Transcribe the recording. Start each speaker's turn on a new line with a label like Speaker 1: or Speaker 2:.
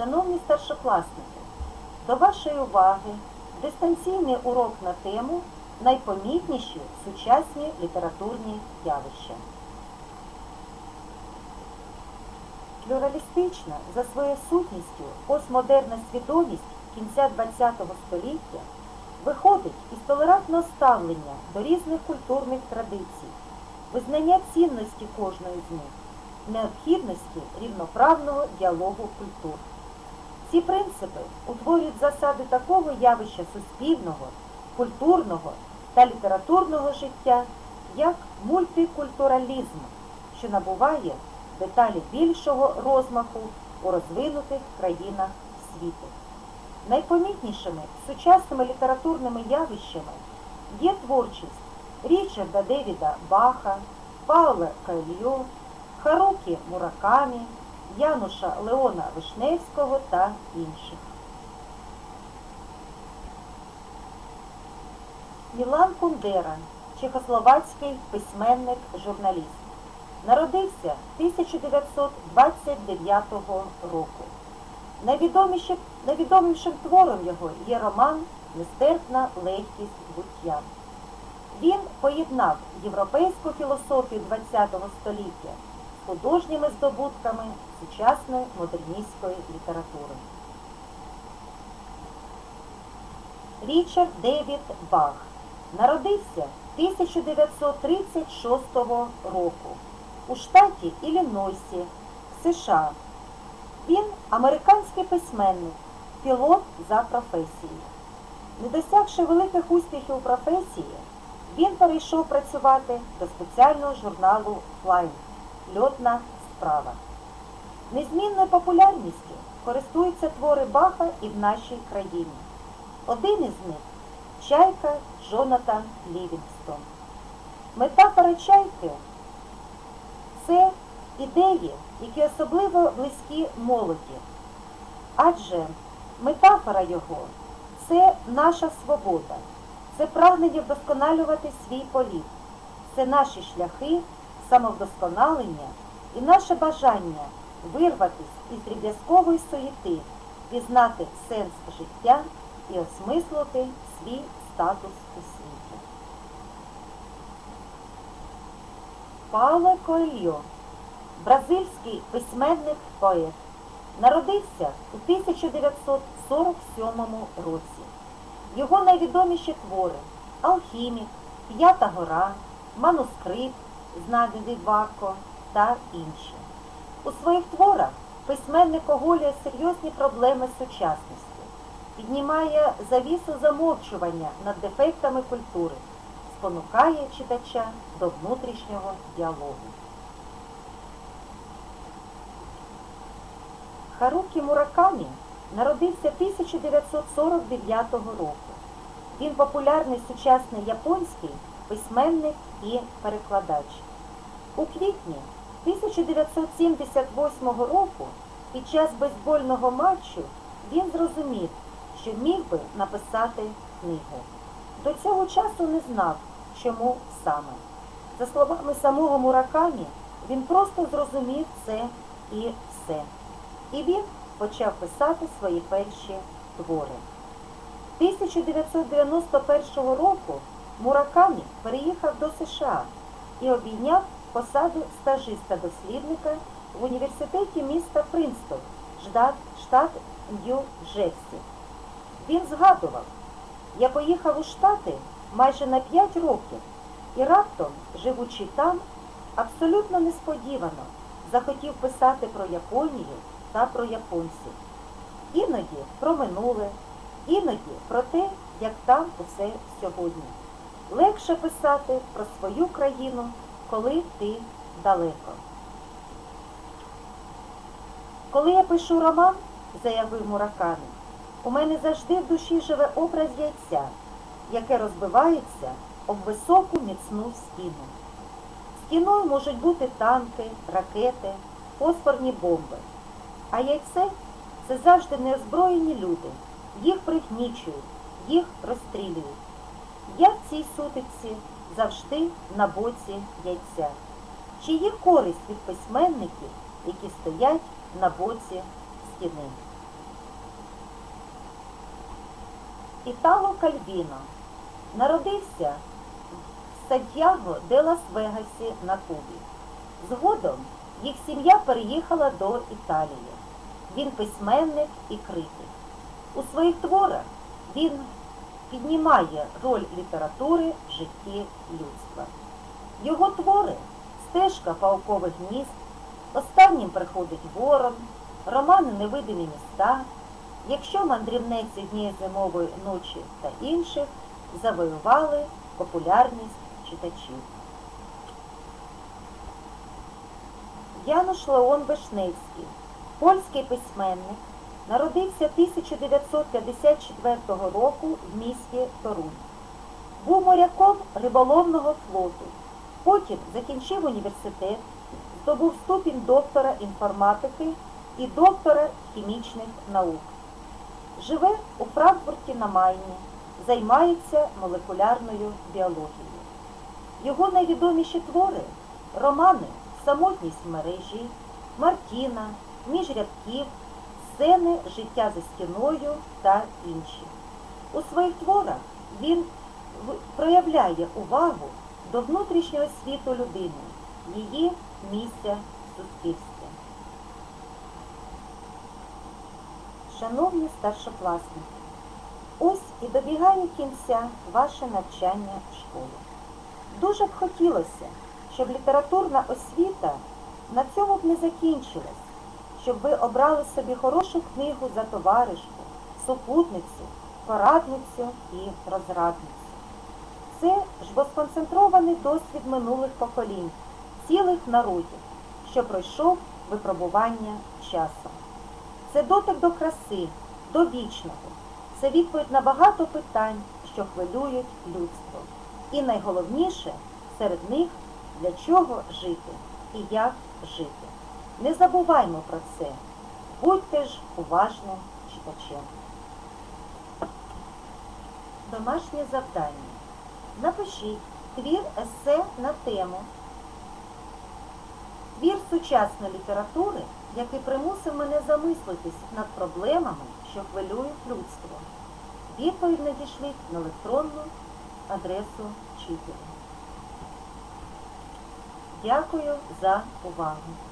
Speaker 1: Шановні старшокласники, до вашої уваги дистанційний урок на тему найпомітніші сучасні літературні явища. Плюралістична за своєю сутністю постмодерна свідомість кінця ХХ століття виходить із толерантного ставлення до різних культурних традицій, визнання цінності кожної з них, необхідності рівноправного діалогу культур. Ці принципи утворюють засади такого явища суспільного, культурного та літературного життя, як мультикультуралізм, що набуває деталі більшого розмаху у розвинутих країнах світу. Найпомітнішими сучасними літературними явищами є творчість Річарда Девіда Баха, Паула Кайльо, Харукі Муракамі, Януша Леона Вишневського та інших. Мілан Кундера, чехословацький письменник, журналіст. Народився 1929 року. Найвідомішим, твором його є роман Нестерпна легкість буття. Він поєднав європейську філософію ХХ століття художніми здобутками сучасної модерністської літератури. Річард Девід Бах народився 1936 року у штаті Іллінойсі, США. Він американський письменник, пілот за професією. Не досягши великих успіхів у професії, він перейшов працювати до спеціального журналу Flying Льотна справа. Незмінною популярністю користуються твори Баха і в нашій країні. Один із них чайка Джонатан Лівінгстон. Метафора чайки це ідеї, які особливо близькі молоді. Адже метафора його це наша свобода, це прагнення вдосконалювати свій політ, це наші шляхи самовдосконалення і наше бажання вирватися із дріб'язкової суєти, пізнати сенс життя і осмислити свій статус у світі. Пауло Коельо, бразильський письменник поет, народився у 1947 році. Його найвідоміші твори Алхімік, П'ята гора, Манускрипт, Знайдений Вако та інші. У своїх творах письменник оголює серйозні проблеми сучасності, піднімає завісу замовчування над дефектами культури, спонукає читача до внутрішнього діалогу. Харукі Муракамі народився 1949 року. Він популярний сучасний японський письменник і перекладач. У квітні 1978 року під час бейсбольного матчу він зрозумів, що міг би написати книгу. До цього часу не знав, чому саме. За словами самого Муракамі, він просто зрозумів це і все. І він почав писати свої перші твори. 1991 року Муракамі переїхав до США і обійняв посаду стажиста-дослідника в університеті міста Принстон, штат, Нью-Джерсі. Він згадував, я поїхав у Штати майже на 5 років і раптом, живучи там, абсолютно несподівано захотів писати про Японію та про японців. Іноді про минуле, іноді про те, як там усе сьогодні. Легше писати про свою країну, коли ти далеко. Коли я пишу роман, заявив Муракамі, у мене завжди в душі живе образ яйця, яке розбивається об високу міцну стіну. Стіною можуть бути танки, ракети, фосфорні бомби. А яйце це завжди неозброєні люди. Їх пригнічують, їх розстрілюють. Я в цій сутиці завжди на боці яйця. Чи є користь від письменників, які стоять на боці стіни? Італо Кальвіно народився в Сантьяго де Лас-Вегасі на Кубі. Згодом їх сім'я переїхала до Італії. Він письменник і критик. У своїх творах він піднімає роль літератури в житті людства. Його твори стежка паукових гнізд, останнім приходить ворон, роман Невидимі міста, якщо мандрівнець однієї зимової ночі та інших завоювали популярність читачів. Януш Леон Вишневський, польський письменник, народився 1954 року в місті Торунь. Був моряком риболовного флоту. Потім закінчив університет, здобув ступінь доктора інформатики і доктора хімічних наук. Живе у Франкфурті на Майні, займається молекулярною біологією. Його найвідоміші твори романи Самотність в мережі, Мартіна, Між рядків, Сцени життя за стіною та інші. У своїх творах він проявляє увагу до внутрішнього світу людини, її місця в суспільстві. Шановні старшокласники, ось і добігає кінця ваше навчання в школі. Дуже б хотілося, щоб літературна освіта на цьому б не закінчилась, щоб ви обрали собі хорошу книгу за товаришку, супутницю, порадницю і розрадницю. Це ж бо сконцентрований досвід минулих поколінь, цілих народів, що пройшов випробування часом. Це дотик до краси, до вічного. Це відповідь на багато питань, що хвилюють людство. І найголовніше серед них для чого жити і як жити. Не забуваймо про це. Будьте ж уважним читачем. Домашнє завдання. Напишіть твір есе на тему Твір сучасної літератури, який примусив мене замислитись над проблемами, що хвилюють людство. Відповідь надішліть на електронну адресу вчителя. Дякую за увагу.